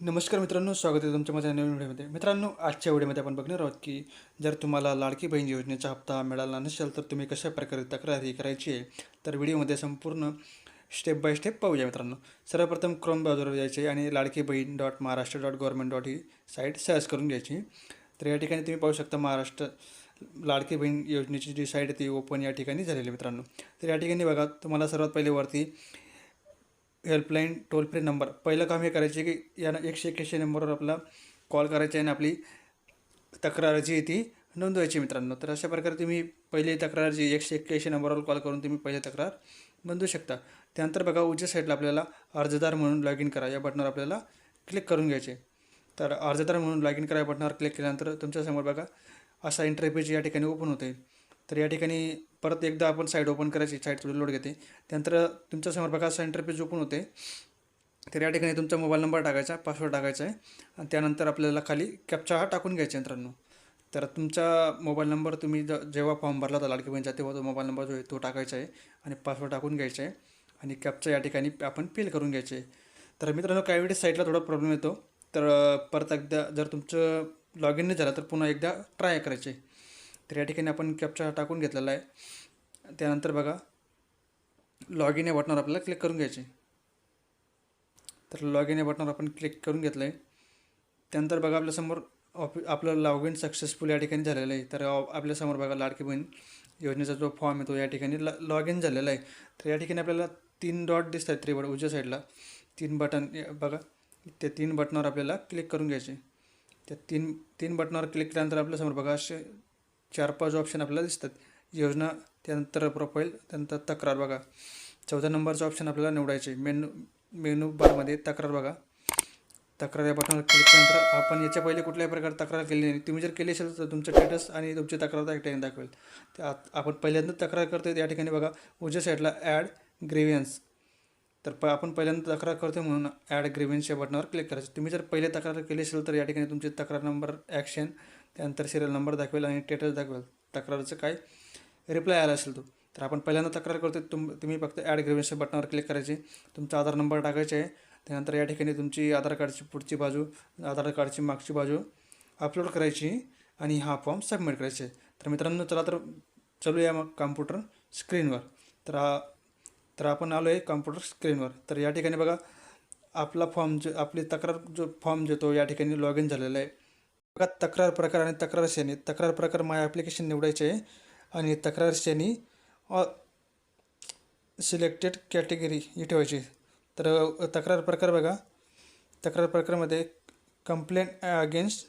नमस्कार मित्रांनो स्वागत आहे तुमच्या माझ्या नवीन व्हिडिओमध्ये. मित्रांनो आजच्या व्हिडिओमध्ये आपण बघणार आहोत की जर तुम्हाला लाडकी बहीण योजनेचा हप्ता मिळाला नसेल तर तुम्ही कशा प्रकारे तक्रार ही करायची आहे तर व्हिडिओमध्ये संपूर्ण स्टेप बाय स्टेप पाहूया मित्रांनो. सर्वप्रथम क्रोम ब्राउझरवर जायचे आणि Ladki Bahin dot Maharashtra dot government dot ही साईट सर्च करून घ्यायची. तर या ठिकाणी तुम्ही पाहू शकता महाराष्ट्र लाडकी बहीण योजनेची जी साईट आहे ती ओपन या ठिकाणी झालेली मित्रांनो. तर या ठिकाणी बघा तुम्हाला सर्वात पहिले वरती हेल्पलाईन टोल फ्री नंबर पहिलं काम हे करायचे की या एकशे एकशे नंबरवर आपला कॉल करायचा आहे आणि आपली तक्रार जी आहे ती नोंदवायची मित्रांनो. तर अशा प्रकारे तुम्ही पहिली तक्रार जी एकशे एक्क्याऐंशी नंबरवर कॉल करून तुम्ही पहिली तक्रार नोंदवू शकता. त्यानंतर बघा उजव्या साईडला आपल्याला अर्जदार म्हणून लॉग इन करा. या बटनावर आपल्याला क्लिक करून घ्यायचे. तर अर्जदार म्हणून लॉग इन करा या बटनावर क्लिक केल्यानंतर तुमच्यासमोर बघा असा इंटरपेज या ठिकाणी ओपन होते तर या ठिकाणी परत एकदा आपण साईट ओपन करायची साईट थोडी लोड घेते. त्यानंतर तुमच्यासमोर बघा असा इंटरपेज ओपन होते. तर या ठिकाणी तुमचा मोबाईल नंबर टाकायचा पासवर्ड टाकायचा आहे. आणि त्यानंतर आपल्याला खाली कॅप्चा हा टाकून घ्यायचा आहे मित्रांनो. तर तुमचा मोबाईल नंबर तुम्ही ज जेव्हा फॉर्म भरला होता लाडकी बहिणीचा तेव्हा तो मोबाईल नंबर जो आहे तो टाकायचा आहे. आणि पासवर्ड टाकून घ्यायचा आहे. आणि कॅपचा या ठिकाणी आपण फिल करून घ्यायचे आहे. तर मित्रांनो काही वेळेस साईटला थोडा प्रॉब्लेम येतो. तर परत एकदा जर तुमचं लॉग इन नाही झालं तर पुन्हा एकदा ट्राय करायचे. तर या ठिकाणी आपण कॅप्चा टाकून घेतलेला आहे. त्यानंतर बघा लॉग इन या बटनावर आपल्याला क्लिक करून घ्यायचे. तर लॉग इन या बटनावर आपण क्लिक करून घेतलं आहे त्यानंतर बघा आपल्यासमोर ऑफि आपलं लॉग इन सक्सेसफुल या ठिकाणी झालेलं आहे. तर आपल्यासमोर बघा लाडकी बहीण योजनेचा जो फॉर्म आहे तो या ठिकाणी ल लॉग इन झालेला आहे. तर या ठिकाणी आपल्याला तीन डॉट दिसत आहेत त्रिबड उजव्या साईडला तीन बटन बघा त्या तीन बटनावर आपल्याला क्लिक करून घ्यायचे. त्या तीन तीन बटनावर क्लिक केल्यानंतर आपल्यासमोर बघा असे चार पाच ऑप्शन आपल्याला दिसतात. योजना त्यानंतर प्रोफाईल त्यानंतर तक्रार बघा. चौदा नंबरचं ऑप्शन आपल्याला निवडायचे. मेनू मेनू बारमध्ये तक्रार बघा. तक्रार या बटनावर क्लिक केल्यानंतर आपण याच्या पहिले कुठल्याही प्रकारे तक्रार केली नाही. तुम्ही जर केली असेल तर तुमचं स्टेटस आणि तुमची तक्रार त्या ठिकाणी दाखवेल. तर आपण पहिल्यांदा तक्रार करतो या ठिकाणी बघा. उजव्या साईडला ॲड ग्रेव्हियन्स तर प आपण पहिल्यांदा तक्रार करतो म्हणून ॲड ग्रेव्हियन्स या बटनावर क्लिक करायचं. तुम्ही जर पहिले तक्रार केली असेल तर या ठिकाणी तुमची तक्रार नंबर ॲक्शन त्यानंतर सिरियल नंबर दाखवेल आणि टेटल दाखवेल. तक्रारचं काय रिप्लाय आला असेल तो. तर आपण पहिल्यांदा तक्रार करतो तुम तुम्ही फक्त ॲड ग्रेव्हियन्स बटनावर क्लिक करायचे. तुमचा आधार नंबर टाकायचा आहे. त्यानंतर या ठिकाणी तुमची आधार कार्डची पुढची बाजू आधार कार्डची मागची बाजू अपलोड करायची आणि हा फॉर्म सबमिट करायचे तर मित्रांनो चला तर चलूया मग कॉम्प्युटर स्क्रीनवर तर तर आपण आलो आहे कॉम्प्युटर स्क्रीनवर तर या ठिकाणी बघा आपला फॉर्म जो आपली तक्रार जो फॉर्म जो तो या ठिकाणी लॉग इन झालेला आहे. बघा तक्रार प्रकार आणि तक्रार श्रेणी. तक्रार प्रकार माय ॲप्लिकेशन निवडायचे आहे आणि तक्रार श्रेणी सिलेक्टेड कॅटेगरी ही ठेवायची. तर तक्रार प्रकार बघा. तक्रार प्रकारमध्ये कंप्लेंट अगेन्स्ट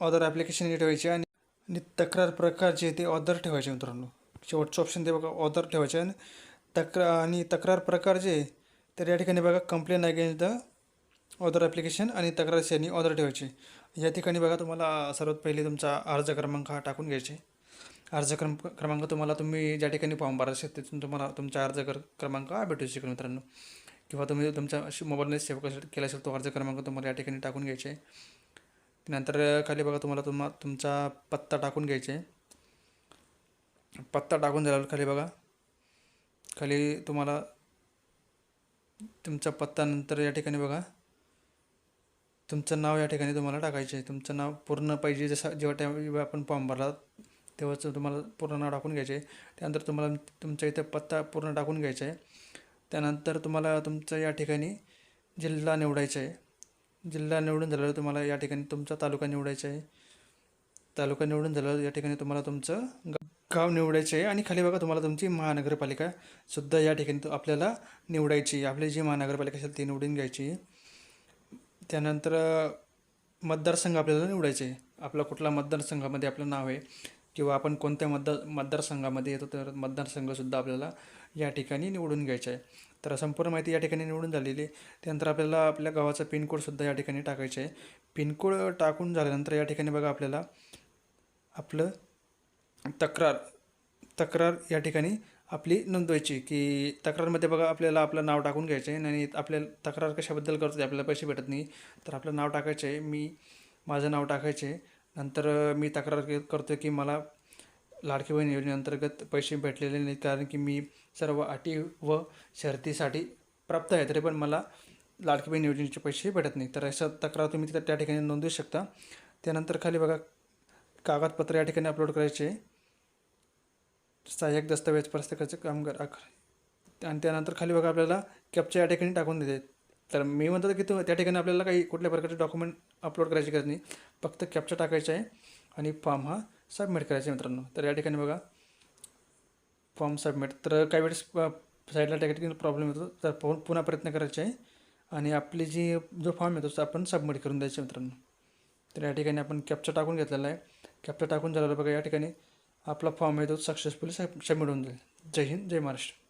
ऑदर ॲप्लिकेशन ही ठेवायची आणि आणि तक्रार प्रकार जे आहे ते ऑदर ठेवायचे मित्रांनो. शेवटचं ऑप्शन ते बघा ऑदर ठेवायचे आणि तक्रार आणि तक्रार प्रकार जे आहे, तर या ठिकाणी बघा complaint against the other application आणि तक्रार श्रेणी ऑदर ठेवायची. या ठिकाणी बघा तुम्हाला सर्वात पहिले तुमचा अर्ज क्रमांक हा टाकून घ्यायचे. अर्ज क्रम क्रमांक तुम्हाला तुम्ही ज्या ठिकाणी फॉर्म भरायचे आहेत तिथून तुम्हाला तुमचा अर्ज कर क्रमांक हा भेटू शकेल मित्रांनो. किंवा तुम्ही तुमच्या मोबाईलने सेव्ह कसं केला असेल तो अर्ज क्रमांक तुम्हाला या ठिकाणी टाकून घ्यायचे. नंतर खाली बघा तुम्हाला तुम्हा तुमचा पत्ता टाकून घ्यायचे. पत्ता टाकून झाल्यावर खाली बघा. खाली तुम्हाला तुमचा पत्ता नंतर या ठिकाणी बघा. तुमचं नाव या ठिकाणी तुम्हाला टाकायचे आहे. तुमचं नाव पूर्ण पाहिजे जसं जेव्हा त्या आपण फॉर्म भरला तेव्हाच तुम्हाला पूर्ण नाव टाकून घ्यायचे आहे. त्यानंतर तुम्हाला तुमच्या इथे पत्ता पूर्ण टाकून घ्यायचा आहे. त्यानंतर तुम्हाला तुमचं या ठिकाणी जिल्हा निवडायचा आहे. जिल्हा निवडून झाल्यावर तुम्हाला या ठिकाणी तुमचा तालुका निवडायचा आहे. तालुका निवडून झाल्यावर या ठिकाणी तुम्हाला तुमचं गाव निवडायचं आहे. आणि खाली बघा तुम्हाला तुमची महानगरपालिका सुद्धा या ठिकाणी आपल्याला निवडायची आपली जी महानगरपालिका असेल ती निवडून घ्यायची आहे. त्यानंतर मतदारसंघ आपल्याला निवडायचे. आहे आपला कुठला मतदारसंघामध्ये आपलं नाव आहे किंवा आपण कोणत्या मतदार मतदारसंघामध्ये येतो तर मतदारसंघसुद्धा आपल्याला या ठिकाणी निवडून घ्यायचा आहे. तर संपूर्ण माहिती या ठिकाणी निवडून झालेली आहे. त्यानंतर आपल्याला आपल्या गावाचा पिनकोडसुद्धा या ठिकाणी टाकायचा आहे. पिनकोड टाकून झाल्यानंतर या ठिकाणी बघा आपल्याला आपलं तक्रार तक्रार या ठिकाणी आपली नोंदवायची की तक्रारमध्ये बघा आपल्याला आपलं नाव टाकून घ्यायचं आहे आणि आपल्याला तक्रार कशाबद्दल करतो आपल्याला पैसे भेटत नाही तर आपलं नाव टाकायचं आहे मी माझं नाव टाकायचे आहे. नंतर मी तक्रार करतो की मला लाडकी बहीण योजनेअंतर्गत पैसे भेटलेले नाहीत कारण की मी सर्व अटी व शर्तीसाठी प्राप्त आहे तरी पण मला लाडकी बहीण योजनेचे पैसे भेटत नाही. तर अशा तक्रार तुम्ही तिथं त्या ठिकाणी नोंदवू शकता. त्यानंतर खाली बघा कागदपत्र या ठिकाणी अपलोड करायचे सहाय्यक दस्तावेज प्रस्तकाचे कामगार आकार आणि त्यानंतर खाली बघा आपल्याला कॅपच्या या ठिकाणी टाकून देते. तर मी म्हणतो की तो त्या ठिकाणी आपल्याला काही कुठल्या प्रकारचे डॉक्युमेंट अपलोड करायची गरज नाही. फक्त कॅप्चा टाकायचा आहे आणि फॉर्म हा सबमिट करायचा आहे मित्रांनो. तर या ठिकाणी बघा. फॉर्म सबमिट तर काही वेळेस साईडला त्या ठिकाणी प्रॉब्लेम येतो तर पु- पुन्हा प्रयत्न करायचे आहे. आणि आपली जी जो फॉर्म येतो तो आपण सबमिट करून द्यायचे मित्रांनो. तर या ठिकाणी आपण कॅप्चा टाकून घेतलेला आहे. कॅप्चा टाकून झालेला बघा या ठिकाणी आपला फॉर्म आहे तो सक्सेसफुली सबमिट होऊन जाईल. जय हिंद जय महाराष्ट्र.